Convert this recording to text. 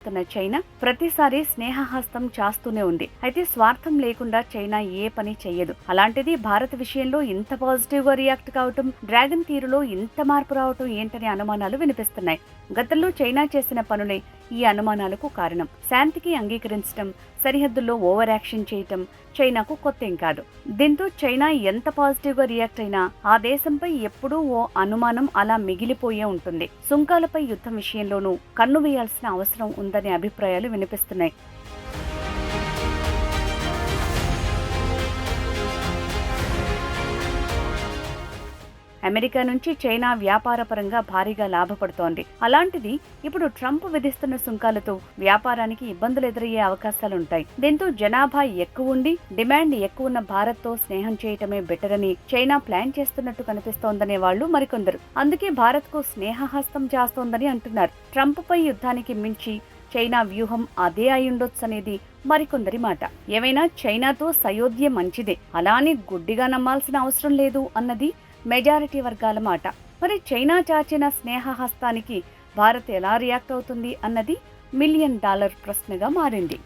చేస్తున్న చైనా ప్రతిసారి స్నేహహస్తం చేస్తూనే ఉంది. అయితే స్వార్థం లేకుండా చైనా ఏ పని చెయ్యదు. అలాంటిది భారత్ విషయంలో ఇంత పాజిటివ్గా రియాక్ట్ కావటం డ్రాగన్ తీరులో ఇంత మార్పు రావటం ఏంటనే అనుమానాలు వినిపిస్తున్నాయి. గతంలో చైనా చేసిన పనులే ఈ అనుమానాలకు కారణం. శాంతికి అంగీకరించడం సరిహద్దుల్లో ఓవర్ యాక్షన్ చేయటం చైనాకు కొత్తేం కాదు. దీంతో చైనా ఎంత పాజిటివ్గా రియాక్ట్ అయినా ఆ దేశంపై ఎప్పుడూ ఓ అనుమానం అలా మిగిలిపోయే ఉంటుంది. సుంకాలపై యుద్ధం విషయంలోనూ కన్ను వేయాల్సిన అవసరం ఉందనే అభిప్రాయాలు వినిపిస్తున్నాయి. అమెరికా నుంచి చైనా వ్యాపారపరంగా భారీగా లాభపడుతోంది. అలాంటిది ఇప్పుడు ట్రంప్ విధిస్తున్న సుంకాలతో వ్యాపారానికి ఇబ్బందులు ఎదురయ్యే అవకాశాలుంటాయి. దీంతో జనాభా ఎక్కువ ఉండి డిమాండ్ ఎక్కువ ఉన్న భారత్తో స్నేహం చేయటమే బెటర్ అని చైనా ప్లాన్ చేస్తున్నట్టు కనిపిస్తోందనే వాళ్ళు మరికొందరు. అందుకే భారత్కు స్నేహహస్తం చేస్తోందని అంటున్నారు. ట్రంప్ పై యుద్ధానికి మించి చైనా వ్యూహం అదే అయ్యుండొచ్చనేది మరికొందరి మాట. ఏమైనా చైనాతో సయోధ్య మంచిదే. అలానే గుడ్డిగా నమ్మాల్సిన అవసరం లేదు అన్నది మెజారిటీ వర్గాల మాట. మరి చైనా చాచిన స్నేహహస్తానికి భారత్ ఎలా రియాక్ట్ అవుతుంది అన్నది మిలియన్ డాలర్ ప్రశ్నగా మారింది.